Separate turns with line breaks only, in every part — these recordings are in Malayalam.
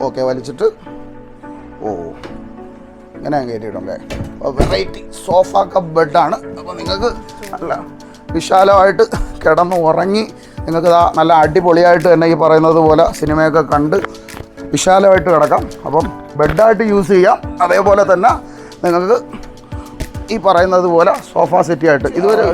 ഓക്കെ വലിച്ചിട്ട് ഓ ഇങ്ങനെ കയറ്റിയിട്ടുണ്ട് അപ്പോൾ വെറൈറ്റി സോഫ കപ്പ് ബെഡാണ് അപ്പോൾ നിങ്ങൾക്ക് നല്ല വിശാലമായിട്ട് കിടന്ന് ഉറങ്ങി നിങ്ങൾക്ക് നല്ല അടിപൊളിയായിട്ട് തന്നെ ഈ പറയുന്നത് പോലെ സിനിമയൊക്കെ കണ്ട് വിശാലമായിട്ട് കിടക്കാം. അപ്പം ബെഡായിട്ട് യൂസ് ചെയ്യാം. അതേപോലെ തന്നെ നിങ്ങൾക്ക് ഈ പറയുന്നത് പോലെ സോഫ സെറ്റി ആയിട്ട് ഇതൊരു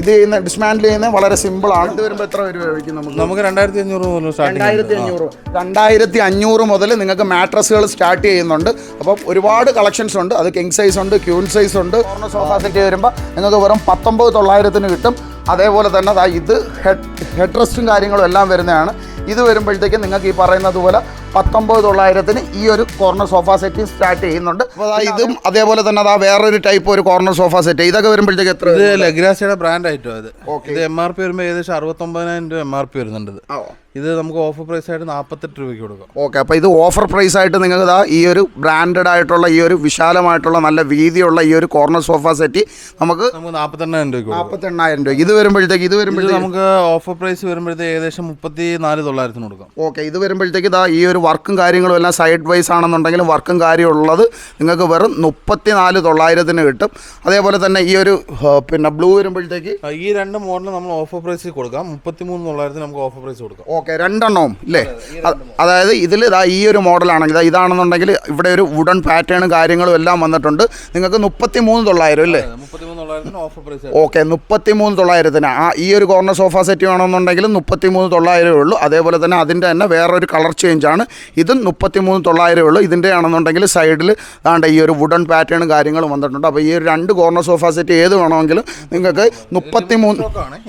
ഇത് ചെയ്യുന്ന ഡിസ്മാൻഡിൽ ചെയ്യുന്ന വളരെ സിമ്പിൾ ആണ്. ഇത് വരുമ്പോൾ എത്ര രൂപ നമുക്ക്?
നമുക്ക് രണ്ടായിരത്തി അഞ്ഞൂറ് മുതൽ സ്റ്റാർട്ടിങ്
രണ്ടായിരത്തി അഞ്ഞൂറ് രണ്ടായിരത്തി അഞ്ഞൂറ് മുതൽ നിങ്ങൾക്ക് മാട്രസുകൾ സ്റ്റാർട്ട് ചെയ്യുന്നുണ്ട്. അപ്പോൾ ഒരുപാട് കളക്ഷൻസ് ഉണ്ട്. അത് കിങ് സൈസ് ഉണ്ട് ക്യൂൺ സൈസ് ഉണ്ട്. കോർണർ സോഫ സെറ്റ് വരുമ്പോൾ നിങ്ങൾക്ക് വെറും പത്തൊമ്പത് തൊള്ളായിരത്തിന് കിട്ടും. അതേപോലെ തന്നെ ദാ ഇത് ഹെഡ് ഹെഡ് റെസ്റ്റും കാര്യങ്ങളും എല്ലാം വരുന്നതാണ്. ഇത് വരുമ്പോഴത്തേക്ക് നിങ്ങൾക്ക് ഈ പറയുന്നത് പോലെ പത്തൊമ്പത് തൊള്ളായിരത്തിന് ഈ ഒരു കോർണർ സോഫ സെറ്റ് സ്റ്റാർട്ട് ചെയ്യുന്നുണ്ട്. അപ്പോൾ ദാ ഇതും അതേപോലെ തന്നെ അതാ വേറൊരു ടൈപ്പ് ഒരു കോർണർ സോഫ സെറ്റ് ഇതൊക്കെ വരുമ്പോഴത്തേക്ക് എത്ര
ഇത് ലഗ്രാസിയുടെ ബ്രാൻഡ് ആയിട്ടോ അത്. ഇത് എം ആർ പി വരുമ്പോൾ ഏകദേശം അറുപത്തൊമ്പതിനായിരം രൂപ എം ആർ പി വരുന്നുണ്ട് ഇത്. ഇത് നമുക്ക് ഓഫർ പ്രൈസ് ആയിട്ട് നാൽപ്പത്തെട്ട് രൂപയ്ക്ക് കൊടുക്കാം.
ഓക്കെ അപ്പോൾ ഇത് ഓഫർ പ്രൈസ് ആയിട്ട് നിങ്ങൾക്ക് ഇതാ ഈ ഒരു ബ്രാൻഡഡ് ആയിട്ടുള്ള ഈ ഒരു വിശാലമായിട്ടുള്ള നല്ല വീതിയുള്ള ഈ ഒരു കോർണർ സോഫ സെറ്റ് നമുക്ക്
നമുക്ക് നാൽപ്പത്തെണ്ണായിരം
രൂപ നാൽപ്പത്തെണ്ണായിരം രൂപ ഇത് വരുമ്പോഴത്തേക്ക് ഇത്
ഇത്
വരുമ്പോഴത്തേക്ക്
നമുക്ക് ഓഫർ പ്രൈസ് വരുമ്പോഴത്തേക്ക് ഏകദേശം മുപ്പത്തി നാല് തൊള്ളായിരത്തിന് കൊടുക്കാം.
ഓക്കെ ഇത് വരുമ്പോഴത്തേക്ക് ഇതാ ഈ ഒരു വർക്കും കാര്യങ്ങളും എല്ലാം സൈഡ് വൈസ് ആണെന്നുണ്ടെങ്കിലും വർക്കും കാര്യം ഉള്ളത് നിങ്ങൾക്ക് വെറും മുപ്പത്തി നാല് തൊള്ളായിരത്തിന് കിട്ടും. അതേപോലെ തന്നെ ഈ ഒരു പിന്നെ ബ്ലൂ വരുമ്പോഴത്തേക്ക്
ഈ രണ്ട് മോഡൽ നമ്മൾ ഓഫർ പ്രൈസിൽ കൊടുക്കാം. മുപ്പത്തി മൂന്ന് തൊള്ളായിരത്തിന് നമുക്ക് ഓഫർ പ്രൈസ് കൊടുക്കാം.
ഓക്കെ രണ്ടെണ്ണവും ഇല്ലേ അതായത് ഇതിൽ ഇതാ ഈ ഒരു മോഡലാണെങ്കിൽ ഇതാ ഇതാണെന്നുണ്ടെങ്കിൽ ഇവിടെ ഒരു വുഡൻ പാറ്റേണും കാര്യങ്ങളും എല്ലാം വന്നിട്ടുണ്ട്. നിങ്ങൾക്ക് മുപ്പത്തി മൂന്ന് തൊള്ളായിരം അല്ലേ? ഓക്കെ മുപ്പത്തി മൂന്ന് തൊള്ളായിരത്തിന്. ആ ഈ ഒരു കോർണർ സോഫ സെറ്റ് വേണമെന്നുണ്ടെങ്കിൽ മുപ്പത്തി മൂന്ന് തൊള്ളായിരമേ ഉള്ളൂ. അതേപോലെ തന്നെ അതിന്റെ തന്നെ വേറൊരു കളർ ചേഞ്ചാണ് ഇതും മുപ്പത്തി മൂന്ന് തൊള്ളായിരമേ ഉള്ളൂ. ഇതിന്റെ ആണെന്നുണ്ടെങ്കിൽ സൈഡിൽ ദാണ്ട് ഈ ഒരു വുഡൻ പാറ്റേൺ കാര്യങ്ങളും വന്നിട്ടുണ്ട്. അപ്പോൾ ഈ ഒരു രണ്ട് കോർണർ സോഫ സെറ്റ് ഏത് വേണമെങ്കിലും നിങ്ങൾക്ക് മുപ്പത്തി മൂന്ന്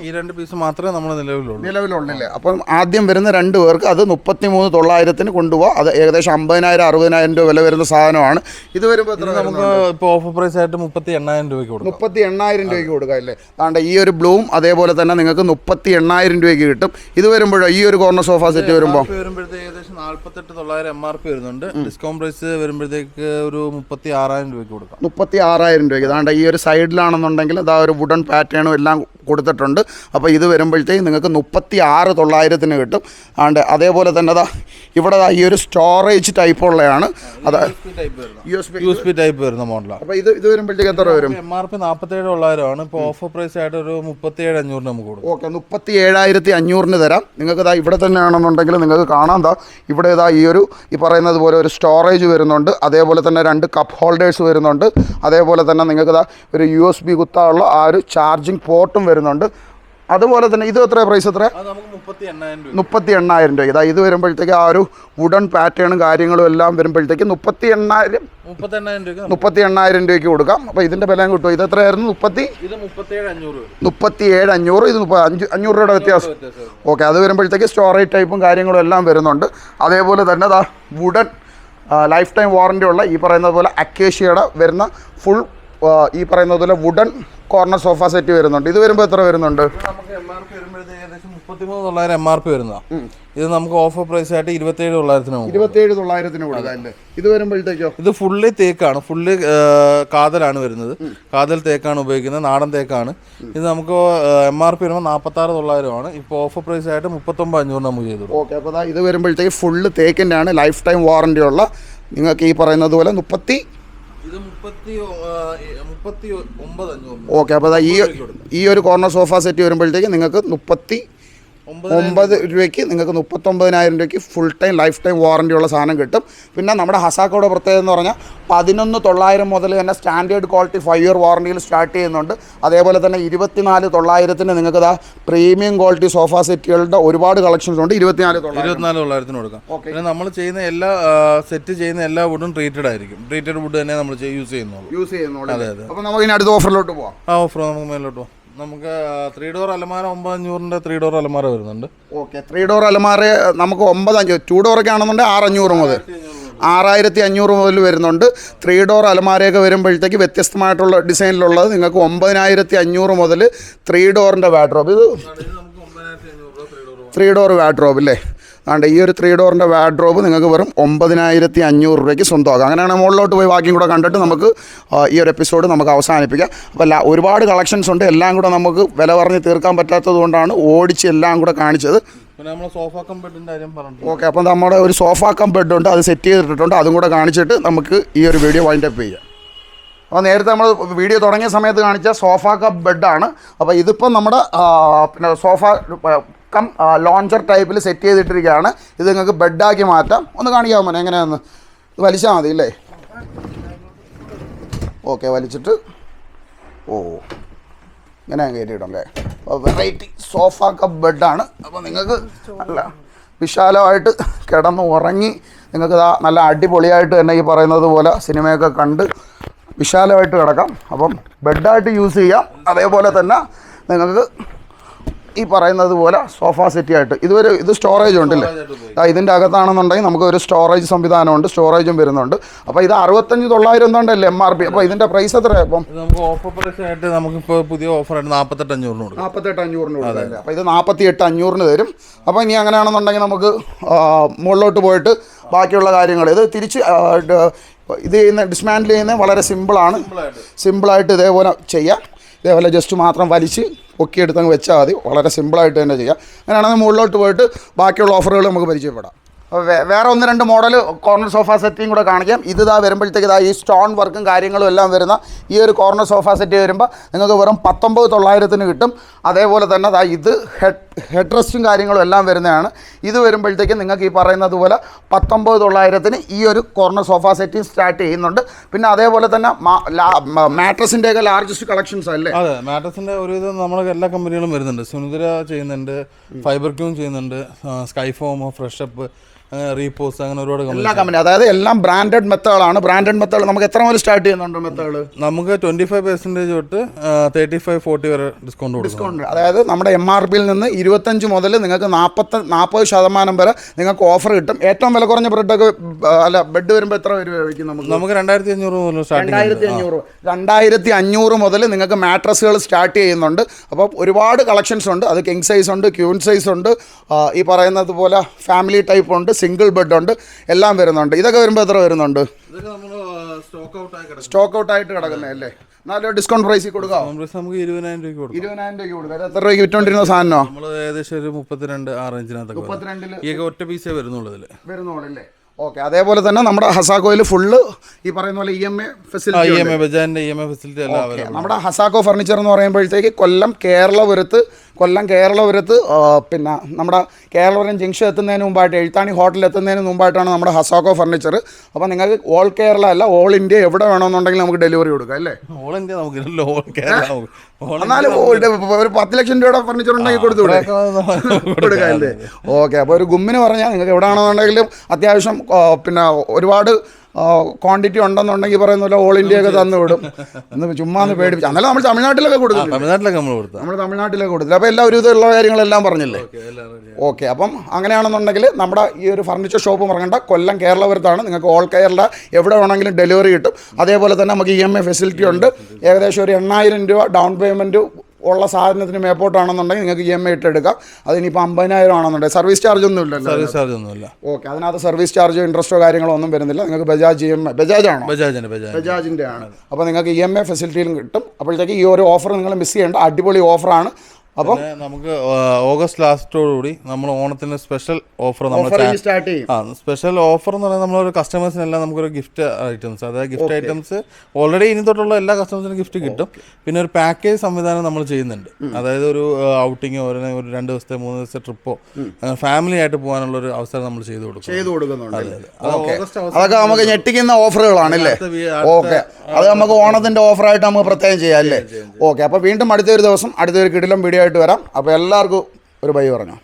ഈ രണ്ട് പീസ് മാത്രമേ നമ്മൾ നിലവിലുള്ളൂ.
നിലവിലുള്ളില്ലേ? അപ്പം ആദ്യം വരുന്ന രണ്ട് പേർക്ക് അത് മുപ്പത്തി മൂന്ന് തൊള്ളായിരത്തിന് കൊണ്ടുപോകാം അത് ഏകദേശം അമ്പതിനായിരം അറുപതിനായിരം രൂപ വില വരുന്ന സാധനമാണ്. ഇത് വരുമ്പോൾ
നമുക്ക് ഇപ്പോൾ ഓഫർ പ്രൈസ് ആയിട്ട് മുപ്പത്തി എണ്ണായിരം രൂപയ്ക്ക് കൊടുക്കും.
മുപ്പത്തി എണ്ണായിരം രൂപയ്ക്ക് കൊടുക്കുക അല്ലേ? താണ്ട ഈ ഒരു ബ്ലൂം അതേപോലെ തന്നെ നിങ്ങൾക്ക് മുപ്പത്തി എണ്ണായിരം രൂപയ്ക്ക് കിട്ടും. ഇത് വരുമ്പോഴോ ഈ ഒരു കോർണർ സോഫ സെറ്റ് വരുമ്പോൾ
വരുമ്പോഴത്തേക്ക് ഏകദേശം നാല്പത്തെട്ട് തൊള്ളായിരം എം ആർ പി വരുന്നുണ്ട്. ഡിസ്കൗണ്ട് പ്രൈസ് വരുമ്പോഴത്തേക്ക് ഒരു മുപ്പത്തി ആറായിരം രൂപയ്ക്ക് കൊടുക്കാം.
മുപ്പത്തി ആറായിരം രൂപയ്ക്ക്. താണ്ട ഈ ഒരു സൈഡിലാണെന്നുണ്ടെങ്കിൽ അതാ ഒരു വുഡൻ പാറ്റേണും എല്ലാം കൊടുത്തിട്ടുണ്ട്. അപ്പോൾ ഇത് വരുമ്പോഴത്തേക്കും നിങ്ങൾക്ക് മുപ്പത്തി ആറ് തൊള്ളായിരത്തിന് കിട്ടും. ആണ്ട് അതേപോലെ തന്നെ അതാ ഇവിടെ ഈ ഒരു സ്റ്റോറേജ് ടൈപ്പ് ഉള്ളതാണ് യു എസ്
പി ടൈപ്പ് വരുന്ന മോഡലാണ്
അപ്പോൾ ഇത് ഇത് വരുമ്പോഴത്തേക്ക് എത്ര വരും?
എം ആർ പി നാൽപ്പത്തേഴ് തൊള്ളായിരമാണ്. ഇപ്പോൾ ഓഫർ പ്രൈസ് ആയിട്ട് ഒരു മുപ്പത്തിയേഴ് അഞ്ഞൂറിന് നമുക്ക് കൊടുക്കും.
ഓക്കെ മുപ്പത്തി ഏഴായിരത്തി അഞ്ഞൂറിന് തരാം. നിങ്ങൾക്ക് ഇതാ ഇവിടെ തന്നെയാണെന്നുണ്ടെങ്കിൽ നിങ്ങൾക്ക് കാണാം. ദാ ഇവിടെ ഇതാ ഈ ഒരു ഈ പറയുന്നത് പോലെ ഒരു സ്റ്റോറേജ് വരുന്നുണ്ട്. അതേപോലെ തന്നെ രണ്ട് കപ്പ് ഹോൾഡേഴ്സ് വരുന്നുണ്ട്. അതേപോലെ തന്നെ നിങ്ങൾക്ക് ഇതാ ഒരു യു എസ് ബി കുത്താനുള്ള ആ ഒരു ചാർജിങ് പോർട്ടും വരുന്നുണ്ട്. അതുപോലെ തന്നെ ഇത് എത്ര പ്രൈസ് എത്ര
മുപ്പത്തി എണ്ണായിരം രൂപ.
ഇതാ ഇത് വരുമ്പോഴത്തേക്ക് ആ ഒരു വുഡൻ പാറ്റേണും കാര്യങ്ങളും എല്ലാം വരുമ്പോഴത്തേക്ക് മുപ്പത്തി എണ്ണായിരം
മുപ്പത്തി എണ്ണായിരം രൂപ
രൂപയ്ക്ക് കൊടുക്കാം. അപ്പോൾ ഇതിന്റെ വില കിട്ടും ഇത് എത്രയായിരുന്നു? മുപ്പത്തി മുപ്പത്തി ഏഴ് അഞ്ഞൂറ് ഇത് അഞ്ച് അഞ്ഞൂറ് രൂപയുടെ വ്യത്യാസം. ഓക്കെ അത് വരുമ്പോഴത്തേക്ക് സ്റ്റോറേജ് ടൈപ്പും കാര്യങ്ങളും എല്ലാം വരുന്നുണ്ട്. അതേപോലെ തന്നെ ദാ വുഡൻ ലൈഫ് ടൈം വാറണ്ടി ഉള്ള ഈ പറയുന്നത് പോലെ അക്കേഷ്യയുടെ വരുന്ന ഫുൾ ഈ പറയുന്നത് പോലെ വുഡൻ കോർണർ സോഫ സെറ്റ് വരുന്നുണ്ട്. ഇത് വരുമ്പോൾ എത്ര വരുന്നുണ്ട്?
നമുക്ക് എം ആർ ഏകദേശം മുപ്പത്തിമൂന്ന് തൊള്ളായിരം എം ആർ പി വരുന്നതാണ് ഇത് നമുക്ക് ഓഫർ പ്രൈസ് ആയിട്ട് ഇരുപത്തിയേഴ് തൊള്ളായിരത്തിന്
ഇരുപത്തിയേഴ് തൊള്ളായിരത്തിന് കൊടുക്കാം ഇത് വരുമ്പോഴത്തേക്കോ?
ഇത് ഫുള്ളി തേക്കാണ്. ഫുള്ളി കാതലാണ് വരുന്നത്. കാതൽ തേക്കാണ് ഉപയോഗിക്കുന്നത്. നാടൻ തേക്കാണ്. ഇത് നമുക്ക് എം ആർ പി വരുമ്പോൾ നാൽപ്പത്തി ആറ് തൊള്ളായിരമാണ്. ഇപ്പോൾ ഓഫർ പ്രൈസ് ആയിട്ട് മുപ്പത്തൊമ്പത് അഞ്ഞൂറ് നമുക്ക് ചെയ്തു.
ഓക്കെ അപ്പോൾ ഇത് വരുമ്പോഴത്തേക്ക് ഫുള്ള് തേക്കിന്റെ ആണ് ലൈഫ് ടൈം വാറണ്ടി ഉള്ള. നിങ്ങൾക്ക് ഈ പറയുന്നത് പോലെ മുപ്പത്തി
ഇത് മുപ്പത്തി മുപ്പത്തി ഒമ്പത് അഞ്ഞൂറ്
ഓക്കെ അപ്പോൾ ഈ ഈ ഒരു കോർണർ സോഫ സെറ്റ് വരുമ്പോഴത്തേക്ക് നിങ്ങൾക്ക് മുപ്പത്തി
ഒമ്പത്
രൂപയ്ക്ക് നിങ്ങൾക്ക് മുപ്പത്തൊമ്പതിനായിരം രൂപയ്ക്ക് full time life time warranty ഉള്ള സാധനം കിട്ടും. പിന്നെ നമ്മുടെ ഹസാക്കോയുടെ പ്രത്യേകത എന്ന് പറഞ്ഞാൽ പതിനൊന്ന് തൊള്ളായിരം മുതൽ തന്നെ സ്റ്റാൻഡേർഡ് ക്വാളിറ്റി ഫൈവ് ഇയർ വാറണ്ടിയിൽ സ്റ്റാർട്ട് ചെയ്യുന്നുണ്ട്. അതേപോലെ തന്നെ ഇരുപത്തിനാല് തൊള്ളായിരത്തിന് നിങ്ങൾക്ക് ഇതാ പ്രീമിയം ക്വാളിറ്റി സോഫ സെറ്റുകളുടെ ഒരുപാട് കളക്ഷൻസ് ഉണ്ട്. ഇരുപത്തിനാല്
ഇരുപത്തിനാല് തൊള്ളായിരത്തിന് കൊടുക്കാം. പിന്നെ നമ്മൾ ചെയ്യുന്ന എല്ലാ സെറ്റ് ചെയ്യുന്ന എല്ലാ വുഡും ട്രീറ്റഡ് ആയിരിക്കും. ട്രീറ്റഡ് വുഡ് തന്നെ നമ്മൾ യൂസ് ചെയ്യുന്നുള്ളൂ.
യൂസ് ചെയ്യുന്നുള്ളൂ.
അതെ അതെ.
അപ്പോൾ നമുക്ക് ഇനി അടുത്ത ഓഫറിലോട്ട് പോവാം.
ആ ഓഫർ നമുക്ക് മേലോട്ട് പോകാം നമുക്ക് ത്രീ ഡോർ അലമാര ഒമ്പത് അഞ്ഞൂറിന്റെ ത്രീ ഡോർ അലമാര വരുന്നുണ്ട്.
ഓക്കെ ത്രീ ഡോർ അലമാര നമുക്ക് ഒമ്പത് അഞ്ച് ടു ഡോറൊക്കെ ആണെന്നുണ്ടെങ്കിൽ ആറ് അഞ്ഞൂറ് മുതൽ. ആറായിരത്തി അഞ്ഞൂറ് മുതൽ വരുന്നുണ്ട്. ത്രീ ഡോർ അലമാരയൊക്കെ വരുമ്പോഴത്തേക്ക് വ്യത്യസ്തമായിട്ടുള്ള ഡിസൈനിലുള്ളത് നിങ്ങൾക്ക് ഒമ്പതിനായിരത്തി അഞ്ഞൂറ് മുതൽ ത്രീ ഡോറിന്റെ വാഡ്രോബ് ഇത് ത്രീ ഡോർ വാഡ്രോബ് അല്ലേ അതുകൊണ്ട് ഈ ഒരു ത്രീ ഡോറിന്റെ വാഡ്രോബ് നിങ്ങൾക്ക് വെറും ഒമ്പതിനായിരത്തി അഞ്ഞൂറ് രൂപയ്ക്ക് സ്വന്തമാക്കാം. അങ്ങനെയാണ് മുകളിലോട്ട് പോയി ബാക്കിയും കൂടെ കണ്ടിട്ട് നമുക്ക് ഈ ഒരു എപ്പിസോഡ് നമുക്ക് അവസാനിപ്പിക്കാം. അപ്പോൾ ഒരുപാട് കളക്ഷൻസ് ഉണ്ട്. എല്ലാം കൂടെ നമുക്ക് വില പറഞ്ഞ് തീർക്കാൻ പറ്റാത്തത് കൊണ്ടാണ് ഓടിച്ച് എല്ലാം കൂടെ കാണിച്ചത്. ഓക്കെ അപ്പം നമ്മുടെ ഒരു സോഫ കം ബെഡ് ഉണ്ട്. അത് സെറ്റ് ചെയ്തിട്ടുണ്ട് അതും കൂടെ കാണിച്ചിട്ട് നമുക്ക് ഈ ഒരു വീഡിയോ വൈൻഡ് അപ്പ് ചെയ്യാം. അപ്പോൾ നേരത്തെ നമ്മൾ വീഡിയോ തുടങ്ങിയ സമയത്ത് കാണിച്ച സോഫ കപ്പ് ബെഡാണ് അപ്പോൾ ഇതിപ്പം നമ്മുടെ പിന്നെ സോഫ കം ലോഞ്ചർ ടൈപ്പിൽ സെറ്റ് ചെയ്തിട്ടിരിക്കുകയാണ്. ഇത് നിങ്ങൾക്ക് ബെഡാക്കി മാറ്റാം. ഒന്ന് കാണിക്കാമോ മോനെ? എങ്ങനെയാണെന്ന് ഇത് വലിച്ചാൽ മതി അല്ലേ ഓക്കെ വലിച്ചിട്ട്. ഓ ഇങ്ങനെ കയറ്റിയിടും അല്ലേ? അപ്പോൾ വെറൈറ്റി സോഫ കപ്പ് ബെഡാണ് അപ്പോൾ നിങ്ങൾക്ക് നല്ല വിശാലമായിട്ട് കിടന്ന് ഉറങ്ങി നിങ്ങൾക്ക് നല്ല അടിപൊളിയായിട്ട് തന്നെ ഈ പറയുന്നത് പോലെ സിനിമയൊക്കെ കണ്ട് വിശാലമായിട്ട് കിടക്കാം. അപ്പം ബെഡായിട്ട് യൂസ് ചെയ്യാം. അതേപോലെ തന്നെ നിങ്ങൾക്ക് ഈ പറയുന്നത് പോലെ സോഫ സെറ്റി ആയിട്ട്. ഇതുവരെ ഇത് സ്റ്റോറേജ് ഉണ്ടല്ലേ? ആ ഇതിന്റെ അകത്താണെന്നുണ്ടെങ്കിൽ നമുക്ക് ഒരു സ്റ്റോറേജ് സംവിധാനമുണ്ട് സ്റ്റോറേജും വരുന്നുണ്ട്. അപ്പോൾ ഇത് അറുപത്തഞ്ച് തൊള്ളായിരം എന്താണ്ടല്ലേ എം ആർ പി അപ്പോൾ ഇതിന്റെ പ്രൈസ് എത്രയാണ്
നമുക്ക് ഓഫർ പ്രൈസ് ആയിട്ട് നമുക്കിപ്പോൾ പുതിയ ഓഫർ ആയിട്ട് നാൽപ്പത്തെട്ട് അഞ്ഞൂറിന് കൊടുക്കും.
നാൽപ്പത്തെട്ട് അഞ്ഞൂറിന് കൊടുക്കും അപ്പോൾ ഇത് നാൽപ്പത്തി എട്ട് അഞ്ഞൂറിന് തരും. അപ്പോൾ ഇനി അങ്ങനെയാണെന്നുണ്ടെങ്കിൽ നമുക്ക് മുകളിലോട്ട് പോയിട്ട് ബാക്കിയുള്ള കാര്യങ്ങൾ. ഇത് തിരിച്ച് ഇത് ചെയ്യുന്ന ഡിസ്മാൻഡിൽ ചെയ്യുന്നത് വളരെ സിമ്പിളാണ് സിമ്പിളായിട്ട് ഇതേപോലെ ചെയ്യാം. ഇതേപോലെ ജസ്റ്റ് മാത്രം വലിച്ച് പൊക്കിയെടുത്തങ്ങ് വെച്ചാൽ മതി. വളരെ സിമ്പിളായിട്ട് തന്നെ ചെയ്യാം. അങ്ങനെയാണെങ്കിൽ മുകളിലോട്ട് പോയിട്ട് ബാക്കിയുള്ള ഓഫറുകൾ നമുക്ക് പരിചയപ്പെടാം. വേറെ ഒന്ന് രണ്ട് മോഡൽ കോർണർ സോഫ സെറ്റിയും കൂടെ കാണിക്കാം. ഇത് ഇതാ വരുമ്പോഴത്തേക്ക് ഇതാ ഈ സ്റ്റോൺ വർക്കും കാര്യങ്ങളും എല്ലാം വരുന്ന ഈ ഒരു കോർണർ സോഫ സെറ്റ് വരുമ്പോൾ നിങ്ങൾക്ക് വെറും പത്തൊമ്പത് തൊള്ളായിരത്തിന് കിട്ടും. അതേപോലെ തന്നെ അതാ ഇത് ഹെഡ് ഹെഡ് റെസ്റ്റും കാര്യങ്ങളും എല്ലാം വരുന്നതാണ്. ഇത് വരുമ്പോഴത്തേക്ക് നിങ്ങൾക്ക് ഈ പറയുന്നത് പോലെ പത്തൊമ്പത് തൊള്ളായിരത്തിന് ഈ ഒരു കോർണർ സോഫ സെറ്റും സ്റ്റാർട്ട് ചെയ്യുന്നുണ്ട്. പിന്നെ അതേപോലെ തന്നെ മാട്രസിന്റെയൊക്കെ ലാർജസ്റ്റ് കളക്ഷൻസ് അല്ലേ?
അതെ മാട്രസിന്റെ ഒരു ഇത് നമ്മൾ എല്ലാ കമ്പനികളും വരുന്നുണ്ട്. സുനിദ്ര ചെയ്യുന്നുണ്ട് ഫൈബർ ക്യൂം ചെയ്യുന്നുണ്ട് സ്കൈഫോം ഫ്രഷ് അപ്പ് റീപോസ് അങ്ങനെ ഒരുപാട്
എല്ലാ കമ്പനി അതായത് എല്ലാം ബ്രാൻഡഡ് മെത്തേഡാണ്. ബ്രാൻഡഡ് മെത്തേഡ് നമുക്ക് എത്ര മുതൽ സ്റ്റാർട്ട് ചെയ്യുന്നുണ്ട് മെത്തേഡ്?
നമുക്ക് ട്വന്റി ഫൈവ് പെർസെന്റേജ് തൊട്ട് തേർട്ടി ഫൈവ് ഫോർട്ടി വരെ ഡിസ്കൗണ്ട്
ഡിസ്കൗണ്ട് അതായത് നമ്മുടെ എം ആർ പിയിൽ നിന്ന് ഇരുപത്തഞ്ച് മുതൽ നിങ്ങൾക്ക് നാൽപ്പത്തി നാൽപ്പത് ശതമാനം വരെ നിങ്ങൾക്ക് ഓഫർ കിട്ടും. ഏറ്റവും വില കുറഞ്ഞ ബ്രെഡൊക്കെ അല്ല ബെഡ് വരുമ്പോൾ എത്ര രൂപയ്ക്ക് നമുക്ക്?
നമുക്ക് രണ്ടായിരത്തി അഞ്ഞൂറ് മുതൽ
രണ്ടായിരത്തി അഞ്ഞൂറ് രണ്ടായിരത്തി അഞ്ഞൂറ് മുതൽ നിങ്ങൾക്ക് മാട്രസുകൾ സ്റ്റാർട്ട് ചെയ്യുന്നുണ്ട്. അപ്പോൾ ഒരുപാട് കളക്ഷൻസ് ഉണ്ട്. അത് കിങ് സൈസ് ഉണ്ട് ക്യൂൺ സൈസ് ഉണ്ട്. ഈ പറയുന്നത് പോലെ ഫാമിലി ടൈപ്പ് ഉണ്ട്. സിംഗിൾ ബെഡ് ഉണ്ട്. എല്ലാം വരുന്നുണ്ട്. ഇതൊക്കെ വരുമ്പോൾ എത്ര വരുന്നുണ്ട്?
സ്റ്റോക്ക് ഔട്ട് ആയി കിടക്കുന്നത്
സ്റ്റോക്ക് ഔട്ട് ആയിട്ട് കിടക്കുന്നതല്ലേ നല്ല ഡിസ്കൗണ്ട് പ്രൈസിൽ കൊടുക്കാം
നമുക്ക് ഇരുപതിനായിരം രൂപയ്ക്ക് കൊടുക്കാം.
ഇരുപതിനായിരം രൂപയ്ക്ക് കൊടുക്കാം. എത്ര രൂപയ്ക്ക് വിറ്റോണ്ടിരുന്ന സാധനമോ
നമ്മൾ ഏകദേശം ഒരു മുപ്പത്തിരണ്ട് ആ റേഞ്ചിനകത്തൊക്കെ
മുപ്പത്തിരണ്ടിൽ
ഈ ഒറ്റ പീസേ വരുന്നുള്ളൂ ഇതിൽ
വരുന്നോളല്ലേ ഓക്കെ. അതേപോലെ തന്നെ നമ്മുടെ ഹസാക്കോയിൽ ഫുള്ള് ഈ പറയുന്ന പോലെ ഇ എം എ ഫെസിലിറ്റി നമ്മുടെ ഹസാക്കോ ഫർണിച്ചർ എന്ന് പറയുമ്പോഴത്തേക്ക് കൊല്ലം കേരളപുരത്ത് കൊല്ലം കേരളപുരത്ത് പിന്നെ നമ്മുടെ കേരളപുരം ജംഗ്ഷൻ എത്തുന്നതിന് മുമ്പായിട്ട് എഴുത്താണി ഹോട്ടലിൽ എത്തുന്നതിന് മുമ്പായിട്ടാണ് നമ്മുടെ ഹസാക്കോ ഫർണിച്ചർ അപ്പോൾ നിങ്ങൾക്ക് ഓൾ കേരള അല്ല ഓൾ ഇന്ത്യ എവിടെ വേണമെന്നുണ്ടെങ്കിൽ നമുക്ക് ഡെലിവറി കൊടുക്കാം അല്ലേ?
ഓൾ ഇന്ത്യ നമുക്ക്. ഓൾ കേരള
എന്നാലും ഒരു പത്ത് ലക്ഷം രൂപയുടെ ഫർണിച്ചർ ഉണ്ടെങ്കിൽ കൊടുത്തു കൊടുക്കാം അല്ലേ? ഓക്കെ അപ്പോൾ ഒരു ഗുമ്മിന് പറഞ്ഞാൽ നിങ്ങൾക്ക് എവിടെ ആണെന്നുണ്ടെങ്കിലും അത്യാവശ്യം പിന്നെ ഒരുപാട് ക്വാണ്ടിറ്റി ഉണ്ടെന്നുണ്ടെങ്കിൽ പറയുന്ന പോലെ ഓൾ ഇന്ത്യ ഒക്കെ തന്നു വിടും. ഒന്ന് ചുമ്മാ ഒന്ന് പേടിപ്പിച്ചു. എന്നാലും നമ്മൾ തമിഴ്നാട്ടിലൊക്കെ കൊടുത്തു
തമിഴ്നാട്ടിലൊക്കെ നമ്മൾ കൊടുത്തു
നമ്മൾ തമിഴ്നാട്ടിലൊക്കെ കൊടുത്തില്ല. അപ്പോൾ എല്ലാ ഒരു വിധമുള്ള കാര്യങ്ങളെല്ലാം പറഞ്ഞില്ലേ? ഓക്കെ അപ്പം അങ്ങനെയാണെന്നുണ്ടെങ്കിൽ നമ്മുടെ ഈ ഒരു ഫർണിച്ചർ ഷോപ്പ് പറഞ്ഞിട്ട് കൊല്ലം കേരളപുരത്താണ് നിങ്ങൾക്ക് ഓൾ കേരള എവിടെ വേണമെങ്കിലും ഡെലിവറി കിട്ടും. അതേപോലെ തന്നെ നമുക്ക് ഇ എം ഐ ഫെസിലിറ്റി ഉണ്ട്. ഏകദേശം ഒരു എണ്ണായിരം രൂപ ഡൗൺ പേയ്മെന്റ് ഉള്ള സാധനത്തിന് മേപ്പോട്ടാണെന്നുണ്ടെങ്കിൽ നിങ്ങൾക്ക് ഇ എം ഐ ഇട്ടെടുക്കാം. അതിനിപ്പോൾ അമ്പതിനായിരം ആണെന്നുണ്ടെങ്കിൽ സർവീസ് ചാർജ് ഒന്നും ഇല്ല
സർവീസ് ചാർജ് ഒന്നും ഇല്ല.
ഓക്കെ അതിനകത്ത് സർവീസ് ചാർജോ ഇൻട്രസ്റ്റോ കാര്യങ്ങളോ ഒന്നും വരുന്നില്ല. നിങ്ങൾക്ക് Bajaj E M I Bajaj ആണോ
ബജാജിന്റെ ബജാജ്
ബജാജിന്റെ ആണ് അപ്പോൾ നിങ്ങൾക്ക് ഇ എം ഐ ഫെസിലിറ്റിയിലും കിട്ടും. അപ്പോഴത്തേക്ക് ഈ ഒരു ഓഫർ നിങ്ങൾ മിസ് ചെയ്യേണ്ട അടിപൊളി ഓഫറാണ്. അപ്പം
നമുക്ക് ഓഗസ്റ്റ് ലാസ്റ്റോടുകൂടി നമ്മൾ ഓണത്തിന് സ്പെഷ്യൽ ഓഫർ നമ്മൾ
സ്റ്റാർട്ട് ചെയ്യും.
സ്പെഷ്യൽ ഓഫർ എന്ന് പറയുന്നത് നമ്മളൊരു കസ്റ്റമേഴ്സിനെല്ലാം നമുക്കൊരു ഗിഫ്റ്റ് ഐറ്റംസ് അതായത് ഗിഫ്റ്റ് ഐറ്റംസ് ഓൾറെഡി ഇനി തൊട്ടുള്ള എല്ലാ കസ്റ്റമേഴ്സിനും ഗിഫ്റ്റ് കിട്ടും. പിന്നെ ഒരു പാക്കേജ് സംവിധാനം നമ്മൾ ചെയ്യുന്നുണ്ട്. അതായത് ഒരു ഔട്ടിങ്ങോ ഒരു ഒരു രണ്ട് ദിവസത്തെ മൂന്ന് ദിവസത്തെ ട്രിപ്പോ ഫാമിലി ആയിട്ട് പോകാനുള്ള ഒരു അവസരം നമ്മൾ ചെയ്തു കൊടുക്കും.
ചെയ്തു കൊടുക്കുന്നുണ്ട്. അതൊക്കെ നമുക്ക് ഞെട്ടിക്കുന്ന
ഓഫറുകളാണ് അല്ലേ?
ഓക്കെ. അത് നമുക്ക് ഓണത്തിന്റെ ഓഫറായിട്ട് നമുക്ക് പ്രത്യേകം ചെയ്യാം അല്ലേ? ഓക്കെ. അപ്പോൾ വീണ്ടും അടുത്തൊരു ദിവസം അടുത്തൊരു കിടിലം ആയിട്ട് വരാം. അപ്പോൾ എല്ലാവർക്കും ഒരു ബൈ പറഞ്ഞു.